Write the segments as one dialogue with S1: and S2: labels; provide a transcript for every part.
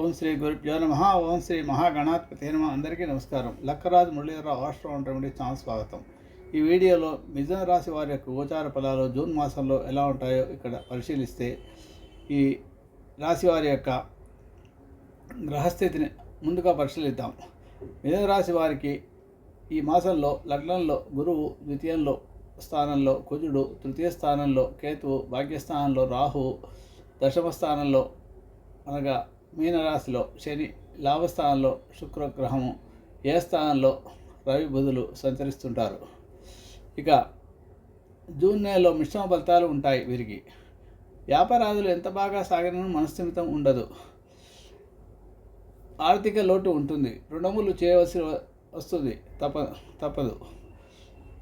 S1: ఓం శ్రీ గురుభ్యో నమ. ఓం శ్రీ మహాగణాధిపతి నమ. అందరికీ నమస్కారం. Lakkaraju Muralidhararao astro remedy channel స్వాగతం. ఈ వీడియోలో మిథున రాశి వారి యొక్క గోచార ఫలాలు జూన్ మాసంలో ఎలా ఉంటాయో ఇక్కడ పరిశీలిస్తే ఈ రాశి వారి యొక్క గ్రహస్థితిని ముందుగా పరిశీలిద్దాం. మిథున రాశి వారికి ఈ మాసంలో లగ్నంలో గురువు ద్వితీయంలో స్థానంలో కుజుడు తృతీయ స్థానంలో కేతువు భాగ్యస్థానంలో రాహువు దశమ స్థానంలో అనగా మీనరాశిలో శని లాభస్థానంలో శుక్రగ్రహము ఏ స్థానంలో రవి బుధులు సంచరిస్తుంటారు? ఇక జూన్ నెలలో మిశ్రమ ఫలితాలు ఉంటాయి వీరికి. వ్యాపారాదులు ఎంత బాగా సాగిన మనస్థిమితం ఉండదు. ఆర్థిక లోటు ఉంటుంది. రుణములు చేయవలసి వస్తుంది. తప్ప తప్పదు.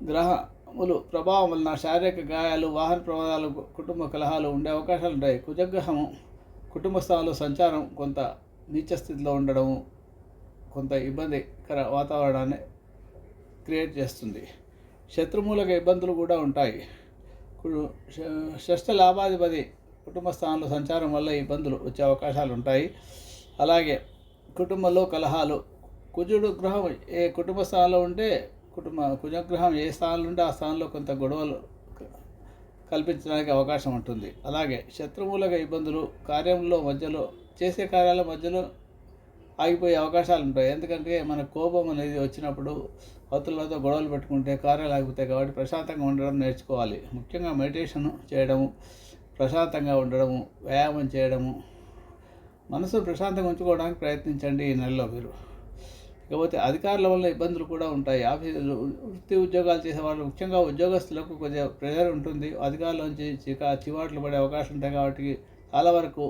S1: గ్రహములు ప్రభావం వలన శారీరక గాయాలు వాహన ప్రమాదాలు కుటుంబ కలహాలు ఉండే అవకాశాలు ఉంటాయి. కుజగ్రహము కుటుంబ స్థానంలో సంచారం కొంత నీచ స్థితిలో ఉండడము కొంత ఇబ్బందికర వాతావరణాన్ని క్రియేట్ చేస్తుంది. శత్రుమూలక ఇబ్బందులు కూడా ఉంటాయి. కు- షష్ఠ లాభాధిపతి కుటుంబ స్థానంలో సంచారం వల్ల ఇబ్బందులు వచ్చే అవకాశాలు ఉంటాయి. అలాగే కుటుంబంలో కలహాలు కుజుడు గ్రహం ఏ కుటుంబ స్థానంలో ఉంటే కుటుంబ కుజగ్రహం ఏ స్థానంలో ఉంటే ఆ స్థానంలో కొంత గొడవలు కల్పించడానికి అవకాశం ఉంటుంది. అలాగే శత్రుమూలక ఇబ్బందులు కార్యంలో మధ్యలో చేసే కార్యాల మధ్యలో ఆగిపోయే అవకాశాలు ఉంటాయి. ఎందుకంటే మన కోపం అనేది వచ్చినప్పుడు అవతలతో గొడవలు పెట్టుకుంటే కార్యాలు ఆగిపోతాయి కాబట్టి ప్రశాంతంగా ఉండడం నేర్చుకోవాలి. ముఖ్యంగా మెడిటేషన్ చేయడము ప్రశాంతంగా ఉండడము వ్యాయామం చేయడము మనసు ప్రశాంతంగా ఉంచుకోవడానికి ప్రయత్నించండి ఈ నెలలో మీరు. ఇకపోతే అధికారుల వల్ల ఇబ్బందులు కూడా ఉంటాయి. ఆఫీసులు వృత్తి ఉద్యోగాలు చేసే వాళ్ళు ముఖ్యంగా ఉద్యోగస్తులకు కొద్దిగా ప్రెషర్ ఉంటుంది. అధికారుల నుంచి చికా చివాట్లు పడే అవకాశం ఉంటాయి కాబట్టి చాలా వరకు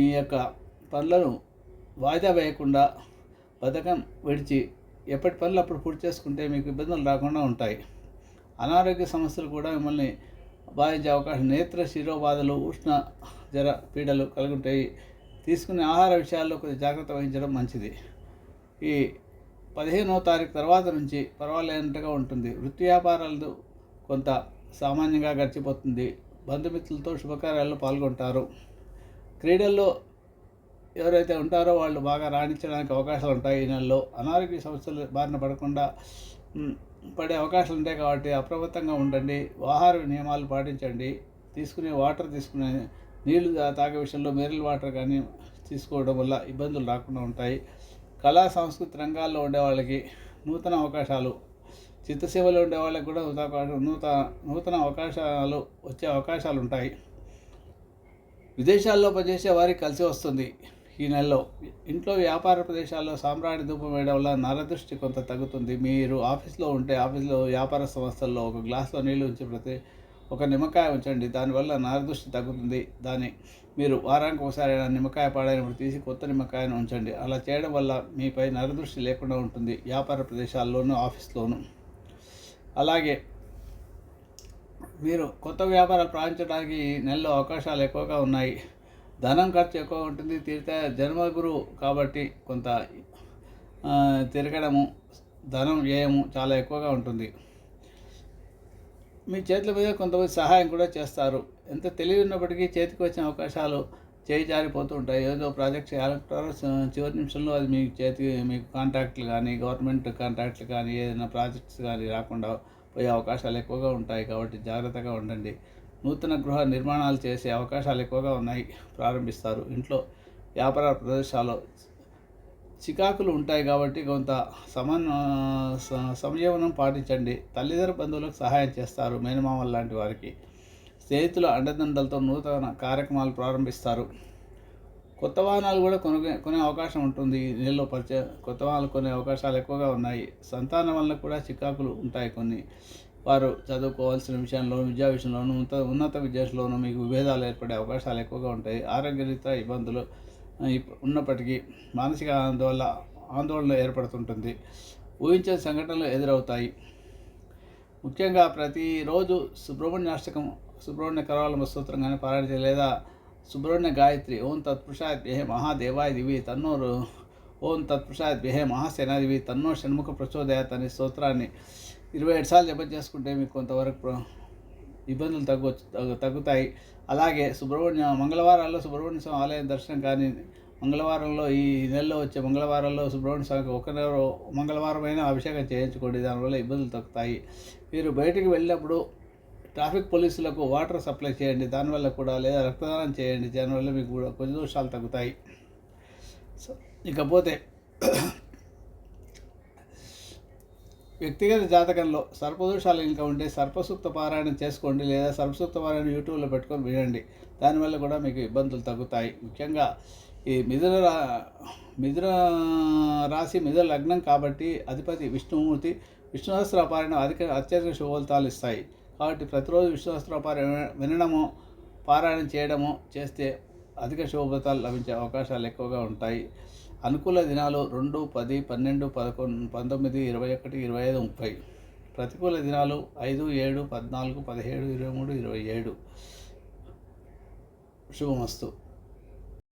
S1: ఈ యొక్క పనులను వాయిదా వేయకుండా పథకం విడిచి ఎప్పటి పనులు అప్పుడు పూర్తి చేసుకుంటే మీకు ఇబ్బందులు రాకుండా ఉంటాయి. అనారోగ్య సమస్యలు కూడా మిమ్మల్ని బాధించే అవకాశం నేత్ర శిరోబాధలు ఉష్ణ జర పీడలు కలుగుంటాయి. తీసుకునే ఆహార విషయాల్లో కొద్దిగా జాగ్రత్త వహించడం మంచిది. ఈ పదిహేనో తారీఖు తర్వాత నుంచి పర్వాలేనట్టుగా ఉంటుంది. వృత్తి వ్యాపారాలు కొంత సామాన్యంగా గడిచిపోతుంది. బంధుమిత్రులతో శుభకార్యాల్లో పాల్గొంటారు. క్రీడల్లో ఎవరైతే ఉంటారో వాళ్ళు బాగా రాణించడానికి అవకాశాలు ఉంటాయి. ఈ నెలలో అనారోగ్య సమస్యలు బారిన పడకుండా పడే అవకాశాలు ఉంటాయి కాబట్టి అప్రమత్తంగా ఉండండి. ఆహార నియమాలు పాటించండి. తీసుకునే వాటర్ తీసుకునే నీళ్ళు తాగే విషయంలో మినరల్ వాటర్ కానీ తీసుకోవడం వల్ల ఇబ్బందులు రాకుండా ఉంటాయి. కళా సంస్కృతి రంగాల్లో ఉండే వాళ్ళకి నూతన అవకాశాలు చిత్తసేవలో ఉండే వాళ్ళకి కూడా నూతన నూతన అవకాశాలు వచ్చే అవకాశాలు ఉంటాయి. విదేశాల్లో పనిచేసే వారికి కలిసి వస్తుంది ఈ నెలలో. ఇంట్లో వ్యాపార ప్రదేశాల్లో సాంబ్రాణి ధూపం వేయడం వల్ల నరదృష్టి కొంత తగ్గుతుంది. మీరు ఆఫీస్లో ఉంటే ఆఫీస్లో వ్యాపార సంస్థల్లో ఒక గ్లాస్లో నీళ్ళు ఉంచి ప్రతి ఒక నిమ్మకాయ ఉంచండి దానివల్ల నరదృష్టి తగ్గుతుంది. దాన్ని మీరు వారానికి ఒకసారి నిమ్మకాయ పాడైనప్పుడు తీసి కొత్త నిమ్మకాయను ఉంచండి. అలా చేయడం వల్ల మీపై నరదృష్టి లేకుండా ఉంటుంది వ్యాపార ప్రదేశాల్లోనూ ఆఫీస్లోనూ. అలాగే మీరు కొత్త వ్యాపారాలు ప్రారంభించడానికి నెలలో అవకాశాలు ఎక్కువగా ఉన్నాయి. ధనం ఖర్చు ఎక్కువ ఉంటుంది తీరితే జన్మగురు కాబట్టి కొంత తిరగడము ధనం వ్యయము చాలా ఎక్కువగా ఉంటుంది. మీ చేతుల మీద కొంతమంది సహాయం కూడా చేస్తారు. ఎంత తెలివి ఉన్నప్పటికీ చేతికి వచ్చిన అవకాశాలు చేయి జారిపోతూ ఉంటాయి. ఏదో ప్రాజెక్ట్ చేయాలంటారో? చివరి నిమిషంలో అది మీ చేతికి మీకు కాంట్రాక్ట్లు కానీ గవర్నమెంట్ కాంట్రాక్ట్లు కానీ ఏదైనా ప్రాజెక్ట్స్ కానీ రాకుండా పోయే అవకాశాలు ఎక్కువగా ఉంటాయి కాబట్టి జాగ్రత్తగా ఉండండి. నూతన గృహ నిర్మాణాలు చేసే అవకాశాలు ఎక్కువగా ఉన్నాయి. ప్రారంభిస్తారు. ఇంట్లో వ్యాపార ప్రదేశాలు చికాకులు ఉంటాయి కాబట్టి కొంత సమన్ స- సంయమనం పాటించండి. తల్లిదండ్రుల బంధువులకు సహాయం చేస్తారు మేనమామల లాంటి వారికి. స్నేహితుల అండదండలతో నూతన కార్యక్రమాలు ప్రారంభిస్తారు. కొత్త వాహనాలు కూడా కొనుగొనే కొనే అవకాశం ఉంటుంది. ఈ నెలలో పరిచయ కొత్త వాహనాలు కొనే అవకాశాలు ఎక్కువగా ఉన్నాయి. సంతానం వల్ల కూడా చికాకులు ఉంటాయి కొన్ని. వారు చదువుకోవాల్సిన విషయంలో విద్యా విషయంలోనూ ఉన్నత ఉన్నత విద్యాలోనూ మీకు విభేదాలు ఏర్పడే అవకాశాలు ఎక్కువగా ఉంటాయి. ఆరోగ్యరీత్యా ఇబ్బందులు ఉన్నప్పటికీ మానసిక ఆందోళన ఆందోళన ఏర్పడుతుంటుంది. ఊహించని సంఘటనలు ఎదురవుతాయి. ముఖ్యంగా ప్రతిరోజు సుబ్రహ్మణ్య అష్టకం సుబ్రహ్మణ్య కరవాల స్తోత్రం కానీ పారాయణ లేదా సుబ్రహ్మణ్య గాయత్రి ఓం తత్పురుషాయ దేహే మహాదేవాయ దివి తన్నోరు ఓం తత్పురుషాయ దేహే మహాసేనాదివి తన్నో షణ్ముఖ ప్రచోదయాత్ అనే స్తోత్రాన్ని ఇరవై ఏడు సార్లు జపం చేసుకుంటే మీకు కొంతవరకు ఇబ్బందులు తగ్గొచ్చు తగ్గు- తగ్గుతాయి. అలాగే సుబ్రహ్మణ్య మంగళవారాల్లో సుబ్రహ్మణ్య స్వామి ఆలయం దర్శనం కానీ మంగళవారంలో ఈ నెలలో వచ్చే మంగళవారంలో సుబ్రహ్మణ్య స్వామికి ఒక నెల మంగళవారమైన అభిషేకం చేయించుకోండి. దానివల్ల ఇబ్బందులు తగ్గుతాయి. మీరు బయటికి వెళ్ళినప్పుడు ట్రాఫిక్ పోలీసులకు వాటర్ సప్లై చేయండి. దానివల్ల కూడా లేదా రక్తదానం చేయండి. దానివల్ల మీకు కూడా కొన్ని దోషాలు తగ్గుతాయి. సో ఇకపోతే వ్యక్తిగత జాతకంలో సర్పదోషాలు ఇంకా ఉంటే సర్పసూక్త పారాయణం చేసుకోండి లేదా సర్పసూక్త పారాయణం యూట్యూబ్లో పెట్టుకొని వినండి. దానివల్ల కూడా మీకు ఇబ్బందులు తగ్గుతాయి. ముఖ్యంగా ఈ మిథున రా మిథున రాశి మిథున లగ్నం కాబట్టి అధిపతి విష్ణుమూర్తి విష్ణుసహస్ర పారాయణం అధిక అత్యధిక శుభోల్తాలు ఇస్తాయి. కాబట్టి ప్రతిరోజు విష్ణుసహస్ర పారాయణ వినడము పారాయణం చేయడము చేస్తే అధిక శుభఫలితాలు లభించే అవకాశాలు ఎక్కువగా ఉంటాయి. అనుకూల దినాలు రెండు పది పన్నెండు పదకొండు పంతొమ్మిది ఇరవై ఒకటి ఇరవై ఐదు ముప్పై. ప్రతికూల దినాలు ఐదు ఏడు పద్నాలుగు పదిహేడు ఇరవై మూడు ఇరవై ఏడు. శుభమస్తు.